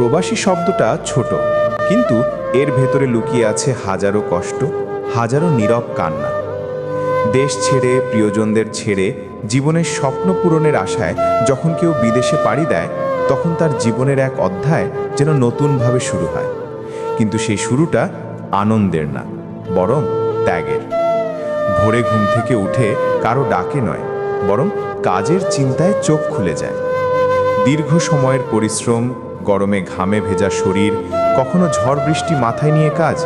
প্রবাসী শব্দটা ছোট, কিন্তু এর ভেতরে লুকিয়ে আছে হাজারো কষ্ট, হাজারো নীরব কান্না। দেশ ছেড়ে, প্রিয়জনদের ছেড়ে, জীবনের স্বপ্ন পূরণের আশায় যখন কেউ বিদেশে পাড়ি দেয়, তখন তার জীবনের এক অধ্যায় যেন নতুনভাবে শুরু হয়। কিন্তু সেই শুরুটা আনন্দের না, বরং ত্যাগের। ভোরে ঘুম থেকে উঠে কারও ডাকে নয়, বরং কাজের চিন্তায় চোখ খুলে যায়। দীর্ঘ সময়ের পরিশ্রম গরমে ঘামে ভেজা শরীর, কখনো ঝড় বৃষ্টি মাথায় নিয়ে কাজ,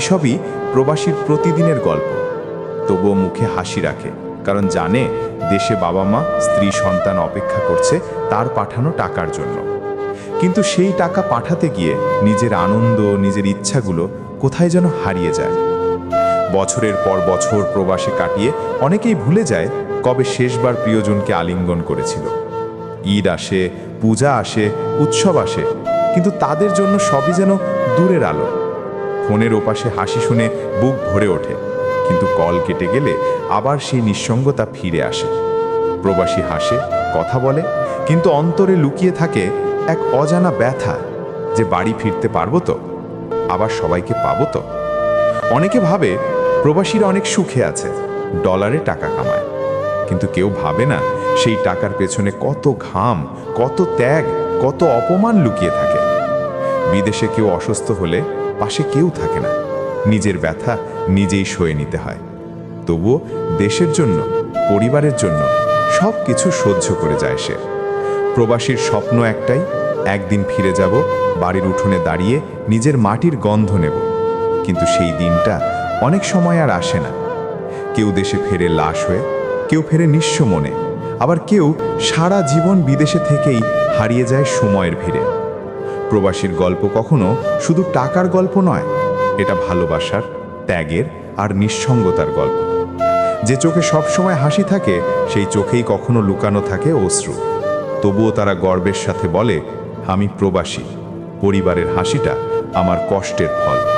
এসবই প্রবাসীর প্রতিদিনের গল্প। তবুও মুখে হাসি রাখে, কারণ জানে দেশে বাবা মা, স্ত্রী, সন্তান অপেক্ষা করছে তার পাঠানো টাকার জন্য। কিন্তু সেই টাকা পাঠাতে গিয়ে নিজের আনন্দ, নিজের ইচ্ছাগুলো কোথায় যেন হারিয়ে যায়। বছরের পর বছর প্রবাসে কাটিয়ে অনেকেই ভুলে যায় কবে শেষবার প্রিয়জনকে আলিঙ্গন করেছিল। ঈদ আসে, পূজা আসে, উৎসব আসে কিন্তু তাদের জন্য সবই যেন দূরের আলো। ফোনের ওপাশে হাসি শুনে বুক ভরে ওঠে, কিন্তু কল কেটে গেলে আবার সেই নিঃসঙ্গতা ফিরে আসে। প্রবাসী হাসে, কথা বলে, কিন্তু অন্তরে লুকিয়ে থাকে এক অজানা ব্যথা যে বাড়ি ফিরতে পারব তো, আবার সবাইকে পাবো তো। অনেকে ভাবে প্রবাসীরা অনেক সুখে আছে, ডলারে টাকা কামায়। কিন্তু কেউ ভাবে না, সেই টাকার পেছনে কত ঘাম, কত ত্যাগ, কত অপমান লুকিয়ে থাকে। বিদেশে কেউ অসুস্থ হলে পাশে কেউ থাকে না। নিজের ব্যথা নিজেই সয়ে নিতে হয়। তবুও দেশের জন্য, পরিবারের জন্য সব কিছু সহ্য করে যায় সে। প্রবাসীর স্বপ্ন একটাই, একদিন ফিরে যাব, বাড়ির উঠোনে দাঁড়িয়ে নিজের মাটির গন্ধ নেব। কিন্তু সেই দিনটা অনেক সময় আর আসে না। কেউ দেশে ফেরে লাশ হয়ে, কেউ ফেরে নিঃস্ব মনে। আবার কেউ সারা জীবন বিদেশে থেকেই হারিয়ে যায় সময়ের ভিড়ে। প্রবাসীর গল্প কখনো শুধু টাকার গল্প নয়, এটা ভালোবাসার, ত্যাগের আর নিঃসঙ্গতার গল্প। যে চোখে সবসময় হাসি থাকে, সেই চোখেই কখনো লুকানো থাকে অশ্রু। তবুও তারা গর্বের সাথে বলে, আমি প্রবাসী, পরিবারের হাসিটা আমার কষ্টের ফল।